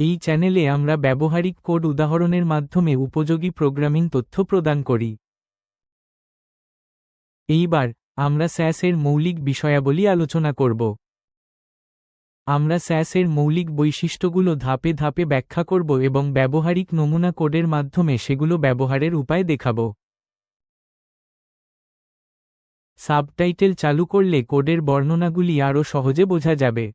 এই চ্যানেলে আমরা ব্যবহারিক কোড উদাহরণের মাধ্যমে উপযোগী প্রোগ্রামিং তথ্য প্রদান করি। এইবার আমরা স্যাসের মৌলিক বিষয়াবলী আলোচনা করব। আমরা স্যাসের মৌলিক বৈশিষ্ট্যগুলো ধাপে ধাপে ব্যাখ্যা করব এবং ব্যবহারিক নমুনা কোডের মাধ্যমে সেগুলো ব্যবহারের উপায় দেখাব। সাবটাইটেল চালু করলে কোডের বর্ণনাগুলি আরও সহজে বোঝা যাবে।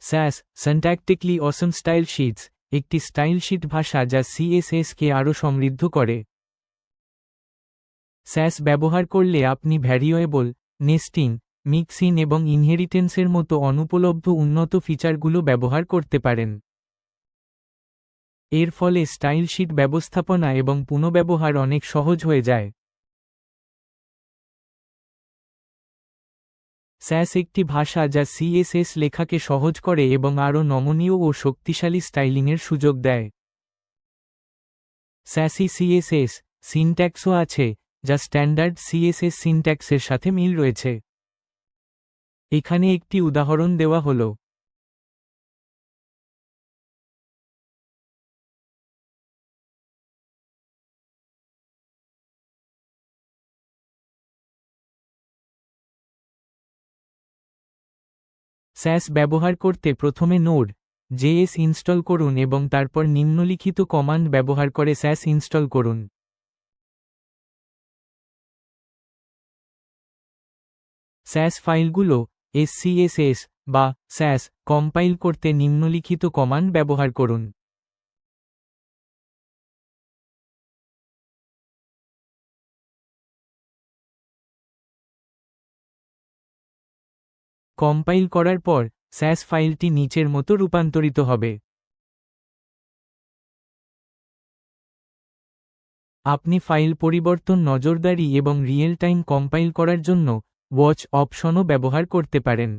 Sass syntactically awesome style sheets একটি স্টাইল শিট ভাষা যা সিএসএসকে আরও সমৃদ্ধ করে। স্যাস, ব্যবহার করলে আপনি ভ্যারিয়েবল নেস্টিং মিক্সিন এবং ইনহেরিটেন্সের মতো অনুপলব্ধ উন্নত ফিচারগুলো ব্যবহার করতে পারেন। এর ফলে স্টাইল শিট ব্যবস্থাপনা এবং পুনঃব্যবহার অনেক সহজ হয়ে যায়। স্যাস একটি ভাষা যা সিএসএস লেখাকে সহজ করে এবং আরও নমনীয় ও শক্তিশালী স্টাইলিংয়ের সুযোগ দেয়। স্যাসি সিএসএস সিনট্যাক্সও আছে, যা স্ট্যান্ডার্ড সিএসএস সিনট্যাক্সের সাথে মিল রয়েছে। এখানে একটি উদাহরণ দেওয়া হল। স্যাস ব্যবহার করতে প্রথমে নোড, জেএস ইনস্টল করুন এবং তারপর নিম্নলিখিত কমান্ড ব্যবহার করে স্যাস ইনস্টল করুন। স্যাস ফাইলগুলো এসসিএসএস বা স্যাস কম্পাইল করতে নিম্নলিখিত কমান্ড ব্যবহার করুন। কম্পাইল করার পর স্যাস ফাইলটি নিচের মতো রূপান্তরিত হবে। আপনি ফাইল পরিবর্তন নজরদারি এবং রিয়েল টাইম কম্পাইল করার জন্য ওয়াচ অপশনও ব্যবহার করতে পারেন।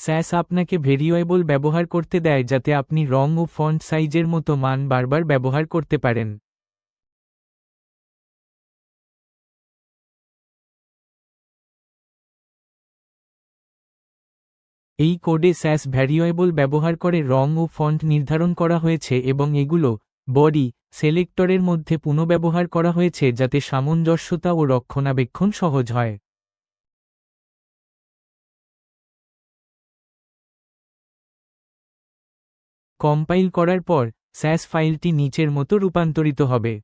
স্যাস আপনাকে ভেরিয়েবল ব্যবহার করতে দেয় যাতে আপনি রং ও ফন্ট সাইজের মতো মান বারবার ব্যবহার করতে পারেন। এই কোডে স্যাস ভ্যারিয়েবল ব্যবহার করে রং ও ফন্ট নির্ধারণ করা হয়েছে এবং এগুলো বডি সেলেক্টরের মধ্যে পুনঃব্যবহার করা হয়েছে যাতে সামঞ্জস্যতা ও রক্ষণাবেক্ষণ সহজ হয়। কম্পাইল করার পর স্যাস ফাইলটি নিচের মতো রূপান্তরিত হবে।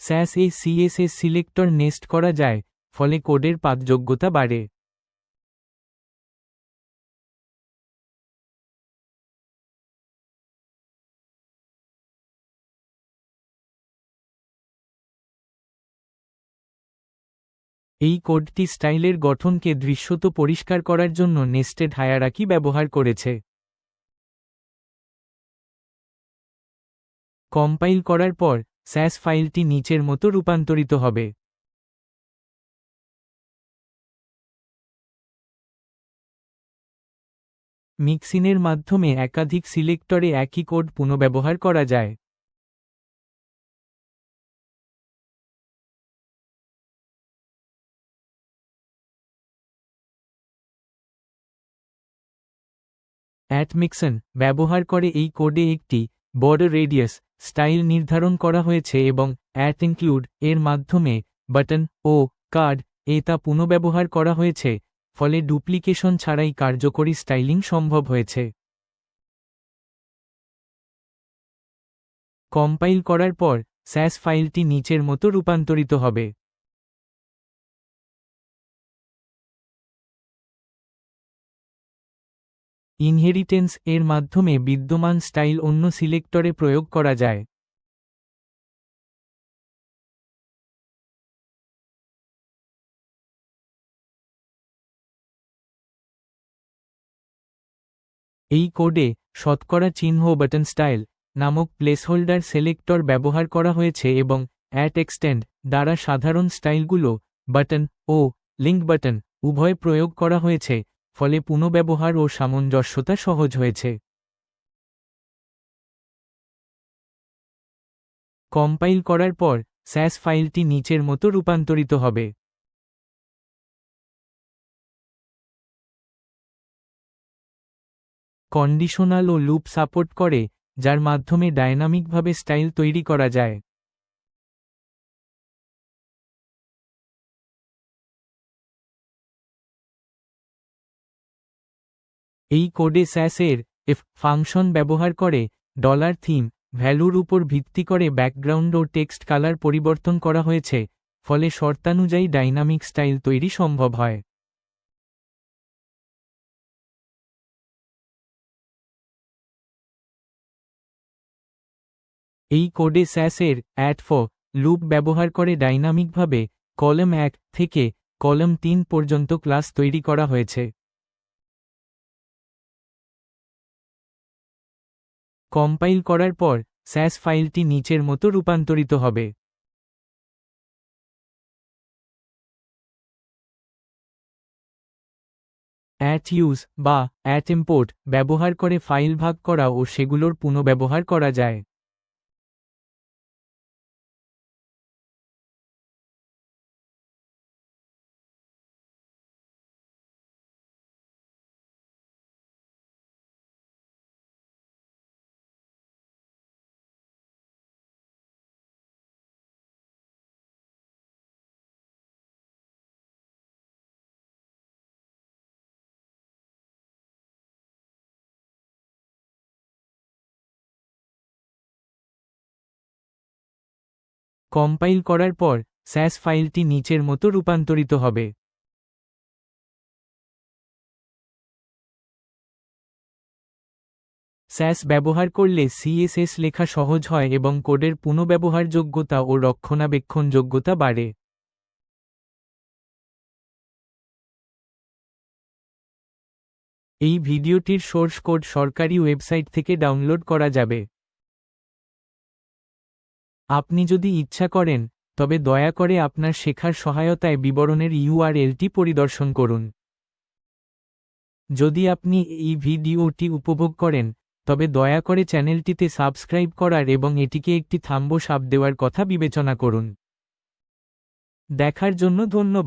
স্যাস এই সিএসএস সিলেক্টর নেস্ট করা যায়, ফলে কোডের পাতযোগ্যতা বাড়ে। এই কোডটি স্টাইলের গঠনকে দৃশ্যত পরিষ্কার করার জন্য নেস্টেড হায়ারাকি ব্যবহার করেছে। কম্পাইল করার পর, স্যাস ফাইলটি নিচের মতো রূপান্তরিত হবে। মিক্সিনের মাধ্যমে একাধিক সিলেক্টরে একই কোড পুনঃব্যবহার করা যায়। অ্যাটমিক্সন ব্যবহার করে এই কোডে একটি বর্ডার রেডিয়াস স্টাইল নির্ধারণ করা হয়েছে এবং অ্যাট ইনক্লুড এর মাধ্যমে বাটন ও কার্ড এ তা পুনঃব্যবহার করা হয়েছে, ফলে ডুপ্লিকেশন ছাড়াই কার্যকরী স্টাইলিং সম্ভব হয়েছে। কম্পাইল করার পর স্যাস ফাইলটি নিচের মতো রূপান্তরিত হবে। ইনহেরিটেন্স এর মাধ্যমে বিদ্যমান স্টাইল অন্য সিলেক্টরে প্রয়োগ করা যায়। এই কোডে শতকরা চিহ্ন বাটন স্টাইল নামক প্লেসহোল্ডার সিলেক্টর ব্যবহার করা হয়েছে এবং অ্যাট এক্সটেন্ড দ্বারা সাধারণ স্টাইলগুলো বাটন ও লিঙ্ক বাটন উভয় প্রয়োগ করা হয়েছে। ফলে পুনঃব্যবহার ও সামঞ্জস্যতা সহজ হয়েছে। কম্পাইল করার পর, স্যাস ফাইলটি নিচের মতো রূপান্তরিত হবে। কন্ডিশনাল ও লুপ সাপোর্ট করে, যার মাধ্যমে ডায়নামিকভাবে স্টাইল তৈরি করা যায়। এই কোডে স্যাসের এফ ফাংশন ব্যবহার করে ডলার থিম ভ্যালুর উপর ভিত্তি করে ব্যাকগ্রাউন্ড ও টেক্সট কালার পরিবর্তন করা হয়েছে, ফলে শর্তানুযায়ী ডাইনামিক স্টাইল তৈরি সম্ভব হয়। এই কোডে স্যাসের অ্যাট ফ লুপ ব্যবহার করে ডাইনামিকভাবে কলম এক থেকে কলম তিন পর্যন্ত ক্লাস তৈরি করা হয়েছে। কম্পাইল করার পর স্যাস ফাইলটি নিচের মতো রূপান্তরিত হবে। অ্যাট ইউজ বা অ্যাট ইম্পোর্ট ব্যবহার করে ফাইল ভাগ করা ও সেগুলোর পুনঃব্যবহার করা যায়। কম্পাইল করার পর স্যাস ফাইলটি নিচের মতো রূপান্তরিত হবে। স্যাস ব্যবহার করলে সিএসএস লেখা সহজ হয় এবং কোডের পুনঃব্যবহারযোগ্যতা ও রক্ষণাবেক্ষণযোগ্যতা বাড়ে। এই ভিডিওটির সোর্স কোড সরকারি ওয়েবসাইট থেকে ডাউনলোড করা যাবে। আপনি যদি ইচ্ছা করেন, তবে দয়া করে আপনার শেখার সহায়তায় বিবরণের ইউআরএলটি পরিদর্শন করুন। যদি আপনি এই ভিডিওটি উপভোগ করেন, তবে দয়া করে চ্যানেলটিতে সাবস্ক্রাইব করার এবং এটিকে একটি থাম্ব সাপ দেওয়ার কথা বিবেচনা করুন। দেখার জন্য ধন্যবাদ।